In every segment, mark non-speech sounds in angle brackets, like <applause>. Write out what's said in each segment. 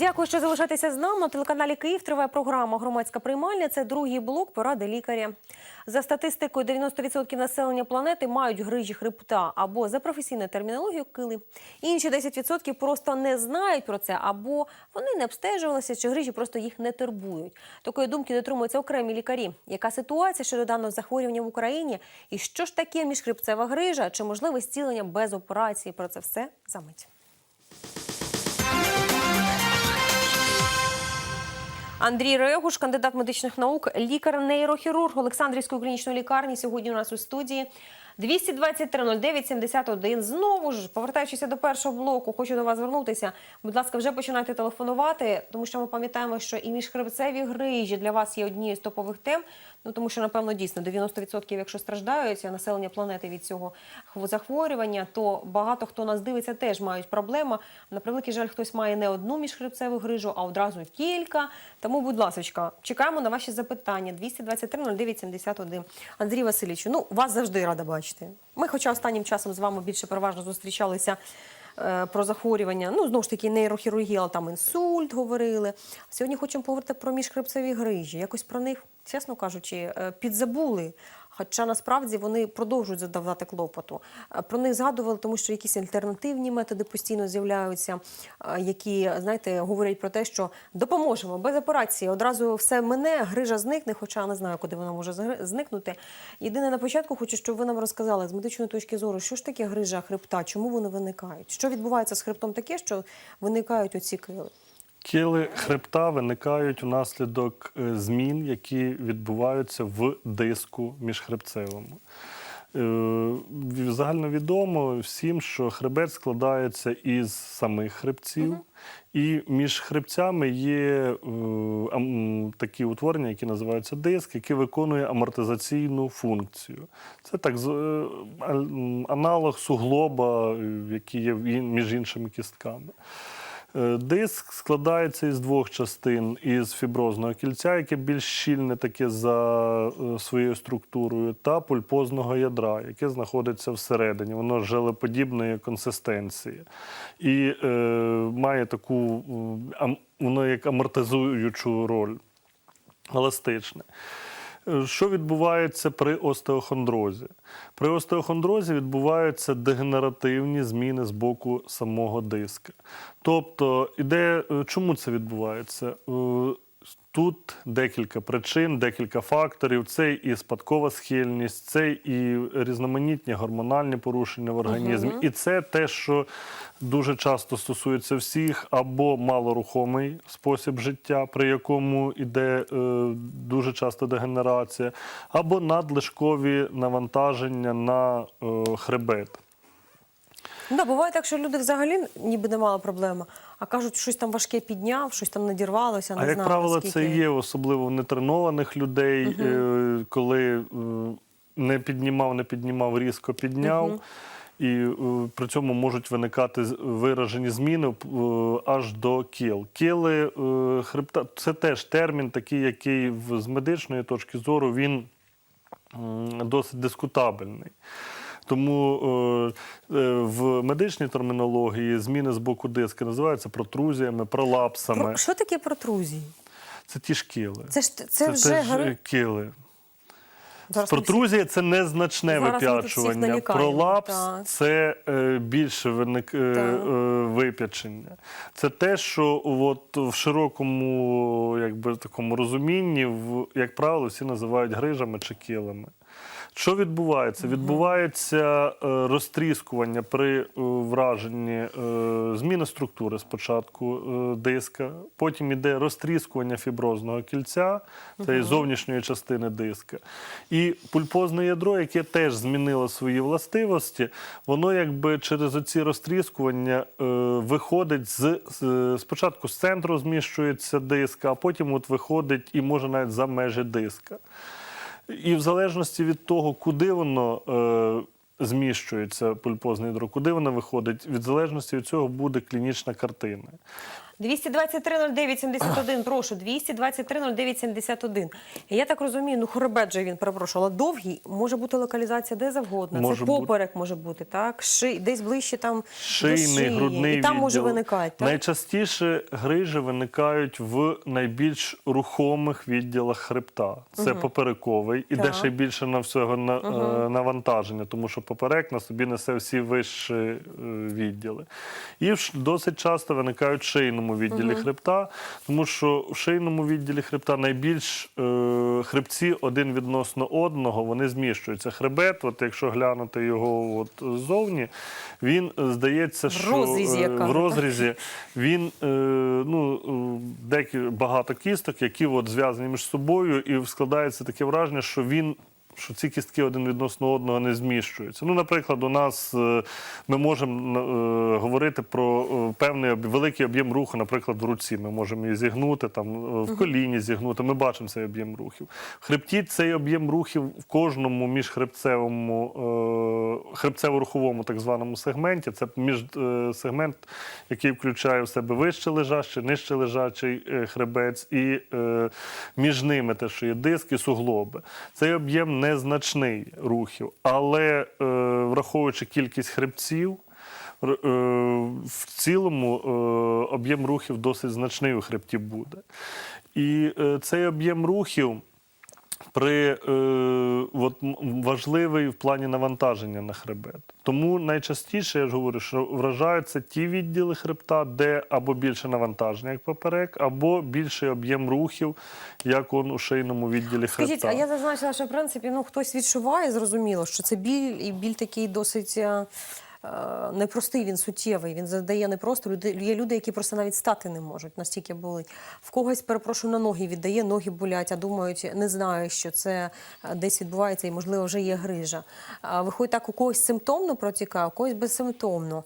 Дякую, що залишаєтеся з нами. На телеканалі Київ триває програма Громадська приймальня. Це другий блок поради лікаря. За статистикою, 90% населення планети мають грижі хребта або за професійною термінологією кили. Інші 10% просто не знають про це, або вони не обстежувалися, чи грижі просто їх не турбують. Такої думки дотримуються окремі лікарі. Яка ситуація щодо даного захворювання в Україні? І що ж таке міжхребцева грижа? Чи можливе зцілення без операції? Про це все за мить. Андрій Регуш, кандидат медичних наук, лікар-нейрохірург Олександрівської клінічної лікарні. Сьогодні у нас у студії 223 09 71. Знову ж повертаючися до першого блоку, хочу до вас звернутися. Будь ласка, вже починайте телефонувати, тому що ми пам'ятаємо, що і міжхребцеві грижі для вас є однією з топових тем. Ну тому що напевно дійсно 90% якщо страждають населення планети від цього захворювання, то багато хто нас дивиться, теж мають проблеми. На превеликий жаль, хтось має не одну міжхребцеву грижу, а одразу кілька. Тому, будь ласка, чекаємо на ваші запитання. 223 09 71. Андрій Васильовичу, ну вас завжди рада бачити. Ми, хоча останнім часом з вами більше переважно зустрічалися. е, Про захворювання, ну знову ж таки, нейрохірургія, але там інсульт говорили. Сьогодні хочемо поговорити про міжхребцеві грижі. Якось про них, чесно кажучи, е, підзабули. Хоча насправді вони продовжують задавати клопоту. Е, Про них згадували, тому що якісь альтернативні методи постійно з'являються, е, які, знаєте, говорять про те, що допоможемо без операції. Одразу все мине, грижа зникне, хоча не знаю, куди вона може зникнути. Єдине на початку хочу, щоб ви нам розказали з медичної точки зору, що ж таке грижа хребта, чому вони виникають? Що відбувається з хребтом таке, що виникають оці кили? Кили хребта виникають внаслідок е, змін, які відбуваються в диску міжхребцевому. Е, Загальновідомо всім, що хребет складається із самих хребців, і між хребцями є е, такі утворення, які називаються диск, які виконує амортизаційну функцію. Це так аналог суглоба, який є між іншими кістками. Е, Диск складається із двох частин: із фіброзного кільця, яке більш щільне таке за е, своєю структурою, та пульпозного ядра, яке знаходиться всередині. Воно желеподібної консистенції. І е, має таку воно як амортизуючу роль, еластичне. Е, Що відбувається при остеохондрозі? При остеохондрозі відбуваються дегенеративні зміни з боку самого диска. Тобто, іде, е, чому це відбувається? Тут декілька причин, декілька факторів. Це і спадкова схильність, це і різноманітні гормональні порушення в організмі. І це те, що дуже часто стосується всіх, або малорухомий спосіб життя, при якому йде е, дуже часто дегенерація, або надлишкові навантаження на е, хребет. Ну, да, буває так, що люди взагалі ніби не мали проблеми, а кажуть, щось там важке підняв, щось там надірвалося. Не А як правило, наскільки. це є особливо в нетренованих людей, е, коли е, не піднімав, не піднімав, різко підняв. І е, при цьому можуть виникати виражені зміни аж до кіл. Кіли хребта це теж термін, такий, який з медичної точки зору він досить дискутабельний. Тому е, е, в медичній термінології зміни з боку диска називаються протрузіями, пролапсами. Про... Що таке протрузії? Це ті ж кили. Це ж це, вже теж гри... кили. Зараз Протрузія це незначне вип'ячування. Пролапс так. це е, більше виник, е, е, вип'ячення. Це те, що от в широкому якби, такому розумінні, в, як правило, всі називають грижами чи килами. Що відбувається? Відбувається е, розтріскування при е, враженні е, зміни структури спочатку диска, потім іде розтріскування фіброзного кільця, і зовнішньої частини диска. І пульпозне ядро, яке теж змінило свої властивості, воно якби через оці розтріскування виходить з, спочатку з центру зміщується диск, а потім от виходить і може навіть за межі диска. І в залежності від того, куди воно е, зміщується пульпозний ядро, куди воно виходить, від залежності від цього буде клінічна картина. 223-09-71, прошу, 223-09-71. Я так розумію, ну хребет же він, перепрошую, але довгий, може бути локалізація де завгодно. Може Це бути. поперек може бути, так? Ши, десь ближче там до шиї. грудний І там може виникати, так? Найчастіше грижі виникають в найбільш рухомих відділах хребта. Це поперековий, і де Так. ще більше на всього на, е, навантаження, тому що поперек на собі несе всі вищі е, відділи. І в ш- досить часто виникають в шийному відділі хребта, тому що в шийному відділі хребта найбільш е, хребці один відносно одного, вони зміщуються. Хребет, от якщо глянути його от ззовні, він е, здається, В що розрізі, е, в розрізі він е, ну, е, деякі багато кісток, які от зв'язані між собою, і складається таке враження, що він. Що ці кістки один відносно одного не зміщуються. Ну, наприклад, у нас е, ми можемо е, говорити про е, певний великий об'єм руху, наприклад, в руці. Ми можемо її зігнути, там, в коліні зігнути. Ми бачимо цей об'єм рухів. В хребті цей об'єм рухів в кожному міжхребцевому, хребцево-руховому так званому сегменті. Це між, сегмент, який включає в себе вище лежачий, нижче лежачий хребець, і між ними те, що є диск і суглоби. Цей об'єм незначний рухів, але е, враховуючи кількість хребців. е, В цілому е, об'єм рухів досить значний у хребті буде. І е, цей об'єм рухів при, е, от, важливий в плані навантаження на хребет. Тому найчастіше я ж говорю, що вражаються ті відділи хребта, де або більше навантаження, як поперек, або більший об'єм рухів, як он у шийному відділі Скажіть, хребта. а я зазначила, що в принципі ну хтось відчуває, зрозуміло, що це біль, і біль такий досить. Е, Непростий, він суттєвий. Він задає не просто люди. Є люди, які просто навіть стати не можуть, настільки болить. В когось, перепрошую, на ноги віддає, ноги болять, а думають, не знаю, що це е, десь відбувається, і можливо вже є грижа. Виходить так, у когось симптомно протікає, у когось безсимптомно.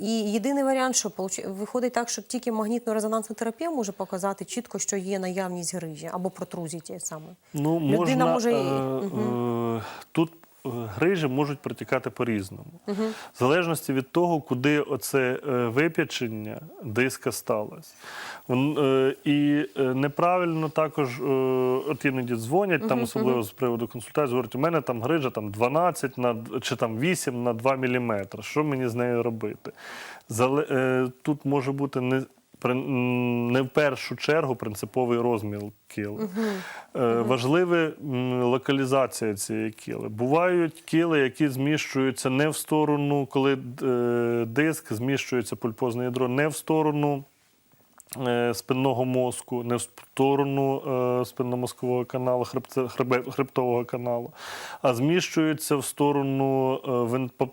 І єдиний варіант, що виходить так, що тільки магнітно-резонансна терапія може показати чітко, що є наявність грижі або протрузії тієї саме. Ну, Людина можна, може е, е, тут е, грижі можуть протікати по-різному. В залежності від того, куди оце е, вип'ячення диска сталося. Е, І е, неправильно також, от іноді дзвонять, там, особливо з приводу консультації, говорять, у мене там грижа там, 12 на, чи там 8 на 2 мм. Що мені з нею робити? Тут може бути не не в першу чергу принциповий розмір кіл. Е, Важлива локалізація цієї кіли. Бувають кіли, які зміщуються не в сторону, коли е, диск зміщується пульпозне ядро, не в сторону. Е, Спинного мозку, не в сторону е, спинномозкового каналу, хребтового каналу, а зміщуються в сторону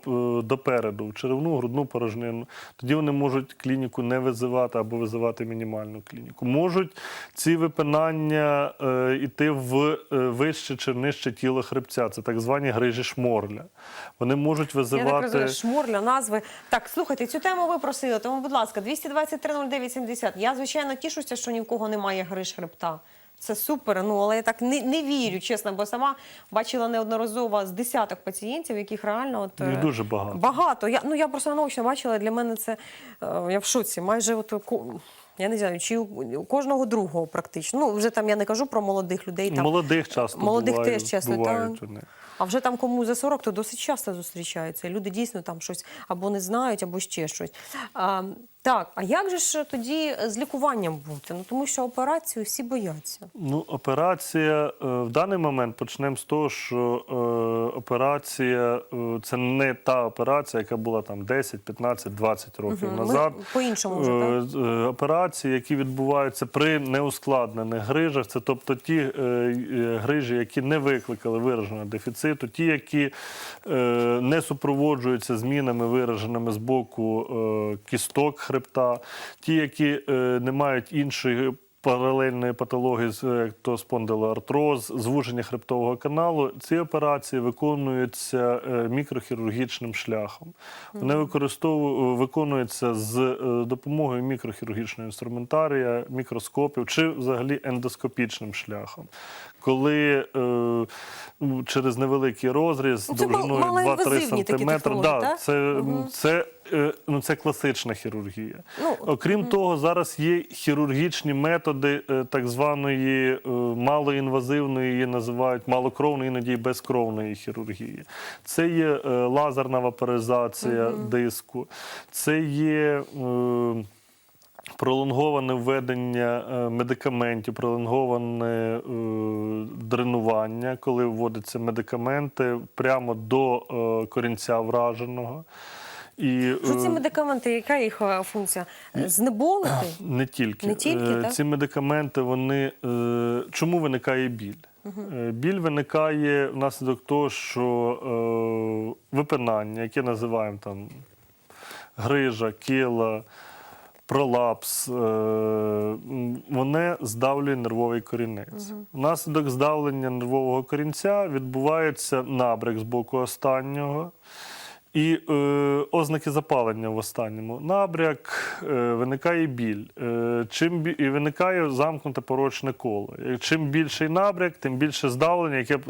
е, допереду, в черевну, грудну порожнину. Тоді вони можуть клініку не визивати або визивати мінімальну клініку. Можуть ці випинання йти в вище чи нижче тіло хребця. Це так звані грижі шморля. Вони можуть Я так визивати. розумію, шмурля, назви. Так, слухайте, цю тему ви просили, тому, будь ласка, 223-09-70. Я, звичайно, тішуся, що ні в кого немає гриж хребта. Це супер, ну але я так не, не вірю, чесно, бо сама бачила неодноразово з десяток пацієнтів, яких реально от Їх е, дуже багато. Багато. Я ну я просто наочно бачила. Для мене це е, я в шоці. Майже от ко- я не знаю, чи у, кожного другого практично. Ну вже там я не кажу про молодих людей. Там Молодих часто молодих бувають, теж часто бувають вони. А вже там кому за 40, то досить часто зустрічаються. Люди дійсно там щось або не знають, або ще щось. А, так, а як же ж тоді з лікуванням бути? Ну тому що операцію всі бояться. Ну, операція е, в даний момент почнемо з того, що е, операція е, це не та операція, яка була там 10, 15, 20 років. Ми назад. по-іншому вже, Е, так? е, Операції, які відбуваються при неускладнених грижах, це тобто ті е, е, грижі, які не викликали вираженого дефіциту, ті, які е, не супроводжуються змінами, вираженими з боку е, кісток хребта, ті, які е, не мають іншої паралельної патології, з- як то спондилоартроз, звуження хребтового каналу. Ці операції виконуються е, мікрохірургічним шляхом. Вони використовують виконуються з е, допомогою мікрохірургічного інструментарія, мікроскопів чи взагалі ендоскопічним шляхом. Коли е, через невеликий розріз Ну, довжиною 2-3 малоінвазивні такі см, да, це, це е, ну, це класична хірургія. Ну, Окрім того, зараз є хірургічні методи е, так званої е, малоінвазивної, її називають малокровної, іноді безкровної хірургії. Це є е, лазерна вапоризація диску, це є. е, Пролонговане введення е, медикаментів, пролонговане е, дренування, коли вводяться медикаменти прямо до е, корінця враженого. І, Що ці е, медикаменти, яка їх е, функція? Знеболити? не тільки. Не тільки, Е, так? Ці медикаменти, вони. е, Чому виникає біль? Е, Біль виникає внаслідок того, що е, випинання, яке називаємо там грижа, кила, пролапс, е, м, воно здавлює нервовий корінець. Внаслідок здавлення нервового корінця відбувається набряк з боку останнього. І е, ознаки запалення в останньому. Набряк, е, виникає біль. Е, чим бі... І виникає замкнуте порочне коло. Чим більший набряк, тим більше здавлення, яке е,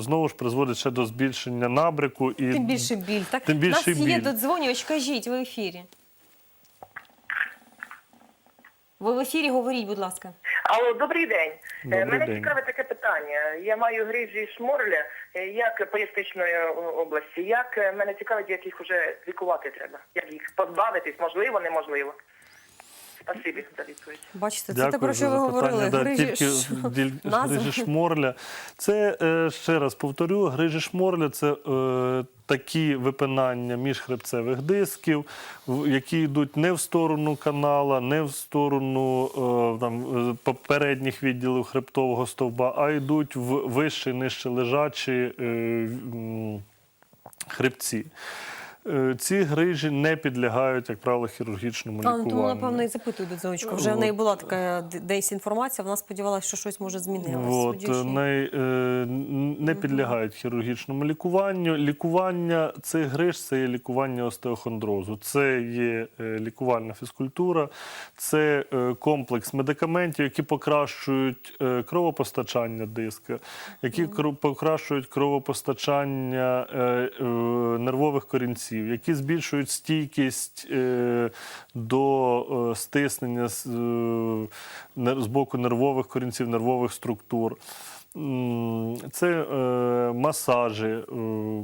знову ж призводить ще до збільшення набряку. І... Тим більше біль. Так? Тим більший Нас є біль. додзвонювач, кажіть, ви в ефірі. Ви в ефірі говоріть, будь ласка. Алло, добрий день. Е, Добрий Мене день. цікаве таке питання. Я маю грижі шморля, е, як поясничної області. Як е, мене цікавить, як їх вже лікувати треба? Як їх позбавитись? Можливо, неможливо? Спасибі за відповідь. Бачите, це те, про що ви говорили. Да, Грижі, тільки діль- <laughs> грижі шморля. Це е, ще раз повторю: грижі шморля це е, такі випинання міжхребцевих дисків, які йдуть не в сторону канала, не в сторону е, там, е, попередніх відділів хребтового стовба, а йдуть в вище, нижче лежачі. Е, хребці. Е, Ці грижі не підлягають, як правило, хірургічному А, лікуванню. тому, напевно, і запитую до дзвоничка. Вже в неї була така десь інформація, вона сподівалася, що щось може ні. не, е, не підлягають хірургічному лікуванню. Лікування цих гриж це є лікування остеохондрозу. Це є е, лікувальна фізкультура, це комплекс медикаментів, які покращують кровопостачання диска, які покращують кровопостачання нервових корінців, які збільшують стійкість е, до е, стиснення з, е, з боку нервових корінців, нервових структур. Це е, масажі, е,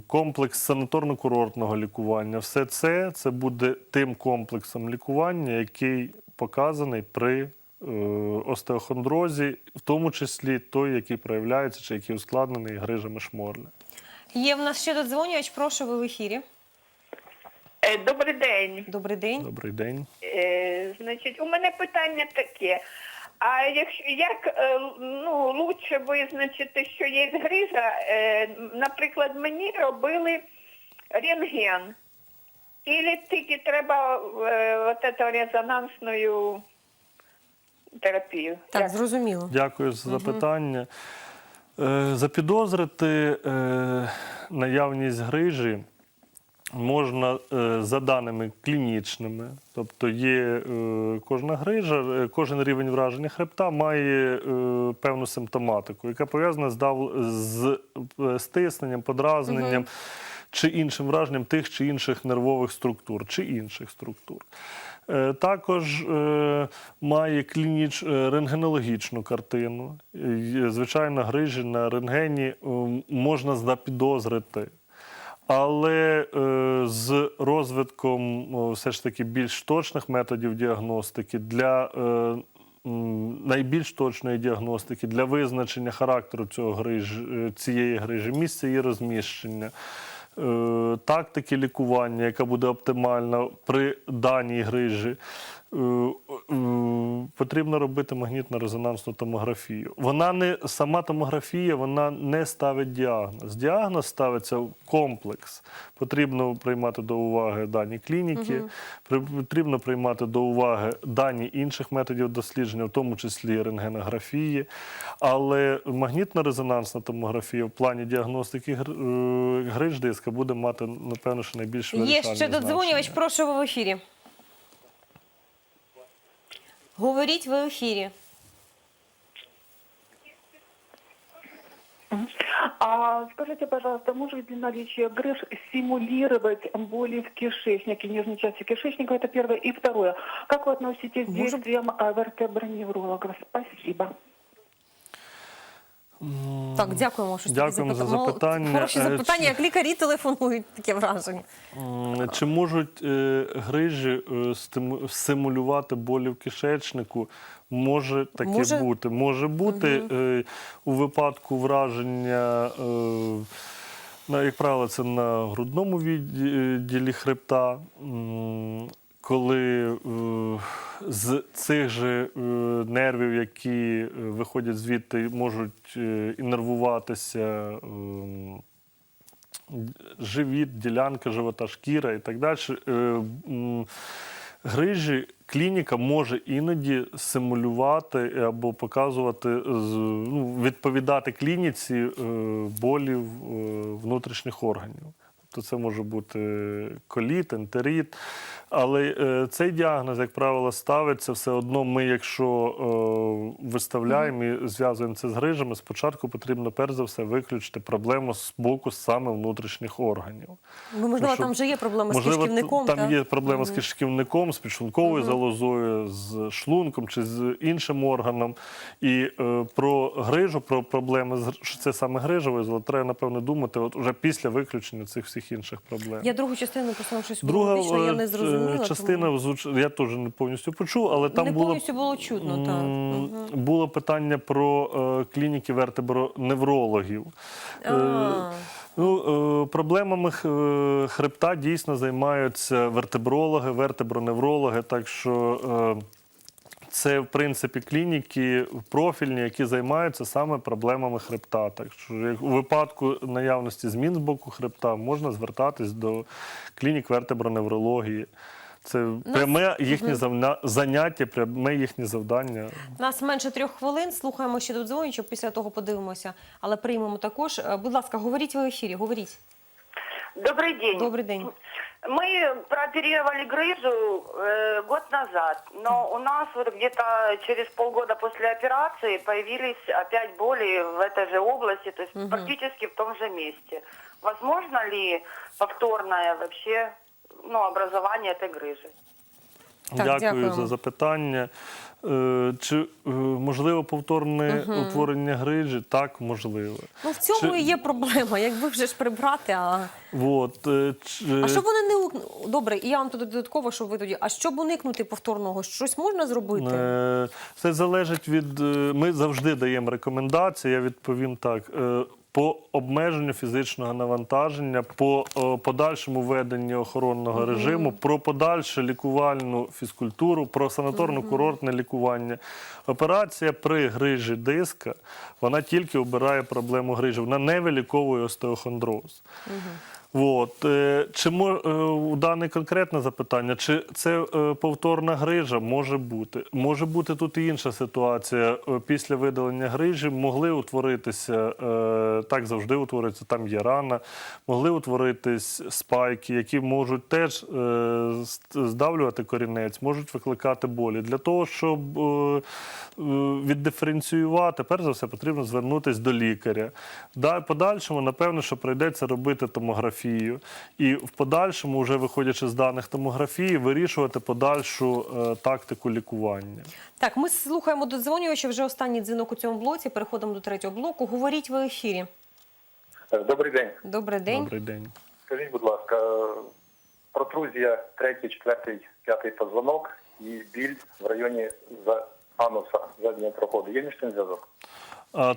комплекс санаторно-курортного лікування. Все це, це буде тим комплексом лікування, який показаний при е, остеохондрозі, в тому числі той, який проявляється чи який ускладнений грижами шморля. Є в нас ще додзвонювач, прошу, ви в ефірі. Е, Добрий день. Добрий день. Добрий день. Е, значить, у мене питання таке. А якщо як е, ну лучше визначити, що є грижа? Е, наприклад, мені робили рентген. Ілі тільки треба е, от эту резонансну терапію. Так, Як? зрозуміло. Дякую за запитання. Е, Запідозрити е, наявність грижі можна е, за даними клінічними, тобто є е, кожна грижа, е, кожен рівень враження хребта має певну симптоматику, яка пов'язана з, стисненням, подразненням. Чи іншим враженням тих чи інших нервових структур, чи інших структур. Також має клініч рентгенологічну картину. Звичайно, грижі на рентгені можна запідозрити. Але е, з розвитком все ж таки більш точних методів діагностики для е, найбільш точної діагностики для визначення характеру цього гриж, е, цієї грижі, місця її розміщення, е, тактики лікування, яка буде оптимальна при даній грижі. Е, е, Потрібно робити магнітно-резонансну томографію. Вона не сама томографія, вона не ставить діагноз. Діагноз ставиться в комплекс. Потрібно приймати до уваги дані клініки, при- потрібно приймати до уваги дані інших методів дослідження, в тому числі рентгенографії. Але магнітно-резонансна томографія в плані діагностики е, гриж диска буде мати, напевно, що найбільш Є ще додзвонювач, прошу, ви в ефірі. Говоріть, ви в ефірі. А скажите, пожалуйста, может ли наличие грыж стимулировать боли в кишечнике, нижней части кишечника? Это первое. И второе. Как вы относитесь к Может- действиям а, вертеброневрологов? Спасибо. Так, дякуємо, що Дякуємо за запитання. Хороші Е, запитання, як лікарі телефонують, таке враження. Чи можуть е, грижі е, стимулювати болі в кишечнику? Може таке Може. бути. Може бути е, у випадку враження, як правило, це на грудному відділі хребта. Коли е, з цих же е, нервів, які е, виходять звідти, можуть е, іннервуватися ем, живіт, ділянка живота, шкіра і так далі. Е, м, Грижі клініка може іноді симулювати або показувати, ну, відповідати клініці е, болів е, внутрішніх органів. Тобто це може бути коліт, ентерит. Але е, цей діагноз, як правило, ставиться все одно. Ми, якщо е, виставляємо і зв'язуємо це з грижами, спочатку потрібно перш за все виключити проблему з боку саме внутрішніх органів. Ну, можливо, що, там вже є проблема з Можливо, кишківником. там та? є проблема з кишківником, з підшлунковою залозою, з шлунком чи з іншим органом. І е, про грижу, про проблеми з що це саме грижовою треба, напевно, думати от уже після виключення цих всіх інших проблем. Я другу частину просто щось Друга я е, не зрозуміла. е, частина тому... звуч- я теж не повністю почув, але там не було повністю було чутно, так. Було питання про е, клініки вертеброневрологів. А. Ну, проблемами хребта дійсно займаються вертебрологи, вертеброневрологи, так що. Це, в принципі, клініки профільні, які займаються саме проблемами хребта. Так що у випадку наявності змін з боку хребта можна звертатись до клінік вертеброневрології. Це пряме їхнє заняття, пряме їхнє завдання. У нас менше трьох хвилин. Слухаємо ще до дзвоничок, після того подивимося, але приймемо також. Е, Будь ласка, говоріть в ефірі, говоріть. Добрый день. Добрий день. Мы прооперировали грыжу э, год назад, но у нас вот где-то через полгода после операции появились опять боли в этой же области, то есть практически в том же месте. Возможно ли повторное вообще ну, образование этой грыжи? Так, Дякую дякуємо. за запитання. Е, Чи е, можливо повторне утворення грижі? Так, можливо. Ну в цьому Чи- і є проблема. Якби вже ж прибрати, а. От, е, ч- А щоб вони не уникнули? Добре, і я вам тут додатково, щоб ви тоді. А щоб уникнути повторного, щось можна зробити? Це залежить від. Ми завжди даємо рекомендації. Я відповім так. По обмеженню фізичного навантаження, по е, подальшому веденню охоронного режиму, про подальшу лікувальну фізкультуру, про санаторно-курортне лікування. Операція при грижі диска вона тільки обирає проблему грижі, вона не виліковує остеохондроз. От. е, Чи мо- е, дане конкретне запитання, чи це е, повторна грижа? Може бути. Може бути тут і інша ситуація. Після видалення грижі могли утворитися, так завжди утворюється, там є рана, могли утворитись спайки, які можуть теж здавлювати корінець, можуть викликати болі. Для того, щоб віддиференціювати, перш за все, потрібно звернутися до лікаря. Подальшому, напевно, що прийдеться робити томографію. І в подальшому, вже виходячи з даних томографії, вирішувати подальшу е, тактику лікування. Так, ми слухаємо додзвонювача. Вже останній дзвінок у цьому блоці. Переходимо до третього блоку. Говоріть ви в ефірі. Е, Добрий день. Добрий день. Добрий день. Скажіть, будь ласка, е, протрузія третій, четвертий, п'ятий позвонок і біль в районі за ануса заднього проходу. Є між цим зв'язок?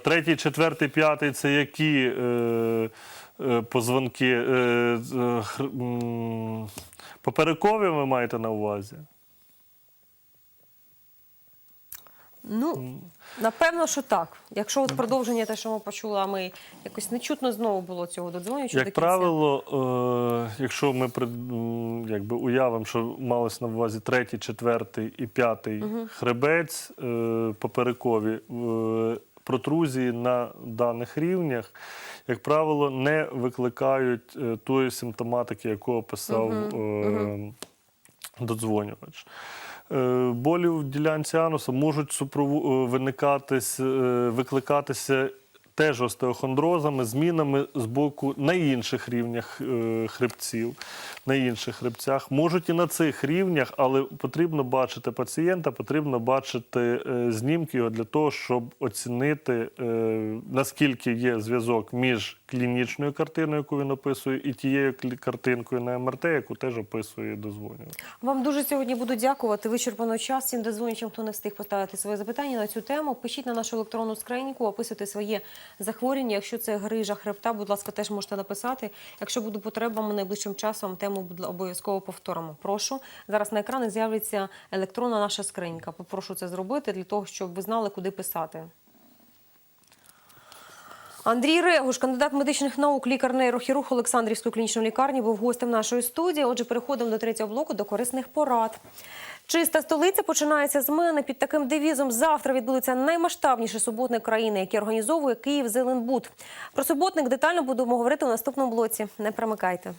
Третій, четвертий, п'ятий це які е, е, позвонки? Е, з- е, м, поперекові ви маєте на увазі? Ну, напевно, що так. Якщо от продовження те, що ми почули, а ми якось нечутно знову було цього додзвонювача. Як правило, е, якщо ми якби уявимо, що малось на увазі третій, четвертий і п'ятий хребець е, поперекові, е, протрузії на даних рівнях, як правило, не викликають е, тої симптоматики, яку описав е, додзвонювач. Е, Болі в ділянці ануса можуть супрову- е, виникатись, викликатися теж остеохондрозами, змінами з боку на інших рівнях е, хребців, на інших хребцях. Можуть і на цих рівнях, але потрібно бачити пацієнта, потрібно бачити е, знімки його для того, щоб оцінити, е, наскільки є зв'язок між клінічною картиною, яку він описує, і тією картинкою на МРТ, яку теж описує дозвонювач. Вам дуже сьогодні буду дякувати. Вичерпано час. Всім дозвонювачам, хто не встиг поставити своє запитання на цю тему. Пишіть на нашу електронну скриньку, описуйте своє захворювання. Якщо це грижа хребта, будь ласка, теж можете написати. Якщо буде потреба, ми найближчим часом тему обов'язково повторимо. Прошу зараз на екрані з'явиться електронна наша скринька. Попрошу це зробити для того, щоб ви знали, куди писати. Андрій Регуш, кандидат медичних наук, лікар-нейрохірург Олександрівської клінічної лікарні, був гостем нашої студії. Отже, переходимо до третього блоку до корисних порад. Чиста столиця починається з мене. Під таким девізом завтра відбудеться наймасштабніший суботник країни, який організовує Київ Зеленбуд. Про суботник детально будемо говорити у наступному блоці. Не примикайте.